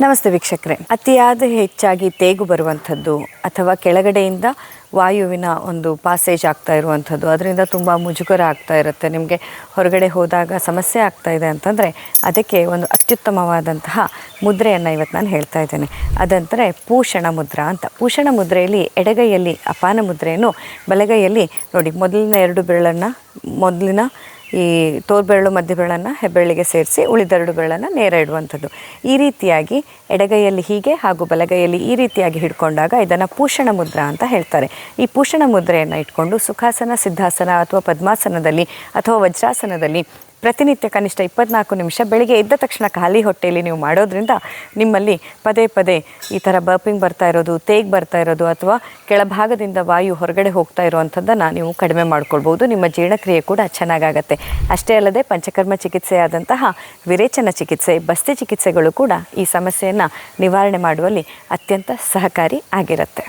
ನಮಸ್ತೆ ವೀಕ್ಷಕರೇ. ಅತಿಯಾದ ಹೆಚ್ಚಾಗಿ ತೇಗು ಬರುವಂಥದ್ದು ಅಥವಾ ಕೆಳಗಡೆಯಿಂದ ವಾಯುವಿನ ಒಂದು ಪಾಸೇಜ್ ಆಗ್ತಾ ಇರುವಂಥದ್ದು. ಅದರಿಂದ ತುಂಬ ಮುಜುಗರ ಆಗ್ತಾ ಇರುತ್ತೆ. ನಿಮಗೆ ಹೊರಗಡೆ ಹೋದಾಗ ಸಮಸ್ಯೆ ಆಗ್ತಾ ಇದೆ ಅಂತಂದರೆ ಅದಕ್ಕೆ ಒಂದು ಅತ್ಯುತ್ತಮವಾದಂತಹ ಮುದ್ರೆಯನ್ನು ಇವತ್ತು ನಾನು ಹೇಳ್ತಾ ಇದ್ದೇನೆ. ಅದಂದರೆ ಪೂಷಣ ಮುದ್ರಾ ಅಂತ. ಪೂಷಣ ಮುದ್ರೆಯಲ್ಲಿ ಎಡಗೈಯಲ್ಲಿ ಅಪಾನ ಮುದ್ರೆಯನ್ನು ಬಲಗೈಯಲ್ಲಿ ನೋಡಿ ಮೊದಲಿನ ಎರಡು ಬೆರಳನ್ನು ಮೊದಲಿನ ಈ ತೋರ್ಬೆರಳು ಮಧ್ಯಬೆರಳನ್ನು ಹೆಬ್ಬೆರಳಿಗೆ ಸೇರಿಸಿ ಉಳಿದೆರಡು ಬೆರಳನ್ನು ನೇರ ಇಡುವಂಥದ್ದು. ಈ ರೀತಿಯಾಗಿ ಎಡಗೈಯಲ್ಲಿ ಹೀಗೆ ಹಾಗೂ ಬಲಗೈಯಲ್ಲಿ ಈ ರೀತಿಯಾಗಿ ಹಿಡ್ಕೊಂಡಾಗ ಇದನ್ನು ಪೂಷಣ ಮುದ್ರಾ ಅಂತ ಹೇಳ್ತಾರೆ. ಈ ಪೂಷಣ ಮುದ್ರೆಯನ್ನು ಇಟ್ಕೊಂಡು ಸುಖಾಸನ, ಸಿದ್ಧಾಸನ ಅಥವಾ ಪದ್ಮಾಸನದಲ್ಲಿ ಅಥವಾ ವಜ್ರಾಸನದಲ್ಲಿ ಪ್ರತಿನಿತ್ಯ ಕನಿಷ್ಠ ಇಪ್ಪತ್ನಾಲ್ಕು ನಿಮಿಷ ಬೆಳಿಗ್ಗೆ ಎದ್ದ ತಕ್ಷಣ ಖಾಲಿ ಹೊಟ್ಟೆಯಲ್ಲಿ ನೀವು ಮಾಡೋದ್ರಿಂದ ನಿಮ್ಮಲ್ಲಿ ಪದೇ ಪದೇ ಈ ಥರ ಬರ್ಪಿಂಗ್ ಬರ್ತಾ ಇರೋದು, ತೇಗ್ ಬರ್ತಾ ಇರೋದು ಅಥವಾ ಕೆಳಭಾಗದಿಂದ ವಾಯು ಹೊರಗಡೆ ಹೋಗ್ತಾ ಇರುವಂಥದ್ದನ್ನು ನೀವು ಕಡಿಮೆ ಮಾಡ್ಕೊಳ್ಬೋದು. ನಿಮ್ಮ ಜೀರ್ಣಕ್ರಿಯೆ ಕೂಡ ಚೆನ್ನಾಗಾಗತ್ತೆ. ಅಷ್ಟೇ ಅಲ್ಲದೆ ಪಂಚಕರ್ಮ ಚಿಕಿತ್ಸೆಯಾದಂತಹ ವಿರೇಚನ ಚಿಕಿತ್ಸೆ, ಬಸ್ತಿ ಚಿಕಿತ್ಸೆಗಳು ಕೂಡ ಈ ಸಮಸ್ಯೆಯನ್ನು ನಿವಾರಣೆ ಮಾಡುವಲ್ಲಿ ಅತ್ಯಂತ ಸಹಕಾರಿ ಆಗಿರುತ್ತೆ.